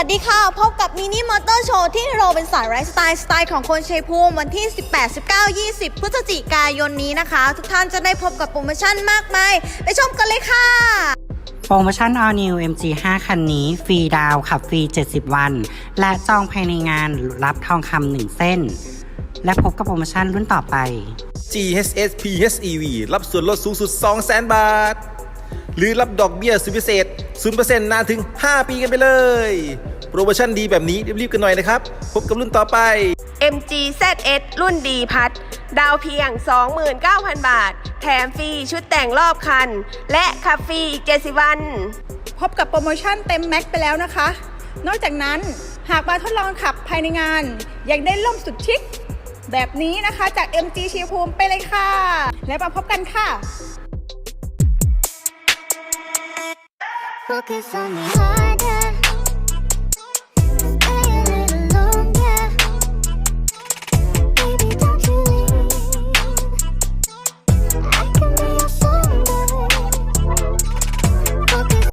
ดีค่ะ พบกับมินิมอเตอร์โชว์ที่โรเป็นสายไลฟ์สไตล์สไตล์ของคนชัยภูมิวันที่ 18 19 20 พฤศจิกายนนี้นะคะ ทุกท่านจะได้พบกับโปรโมชั่นมากมายไปชมกันเลยค่ะ โปรโมชั่น All New MG 5 คันนี้ ฟรีดาวน์ขับฟรี 70 วัน และจองภายในงานรับทองคำหนึ่งเส้น และพบกับโปรโมชั่นรุ่นต่อไป GHS PHEV รับส่วนลดสูงสุด 200,000 บาท หรือรับดอกเบี้ยสุดพิเศษ 0%นานถึง 5 ปีกันไปเลย โปรโมชั่นดีแบบนี้รีบๆกันหน่อยนะครับ พบกับรุ่นต่อไป MG ZS รุ่นดีพัด ดาวเพียง 29,000 บาท แถมฟรีชุดแต่งรอบคัน และขับฟรีอีก 70 วัน พบกับโปรโมชั่นเต็มแม็กซ์ไปแล้วนะคะ นอกจากนั้นหากมาทดลองขับภายในงาน ยังได้ล่มสุดชิคแบบนี้นะคะจาก MG ชีภูมิไปเลยค่ะ แล้วมาพบกันค่ะ Focus on me harder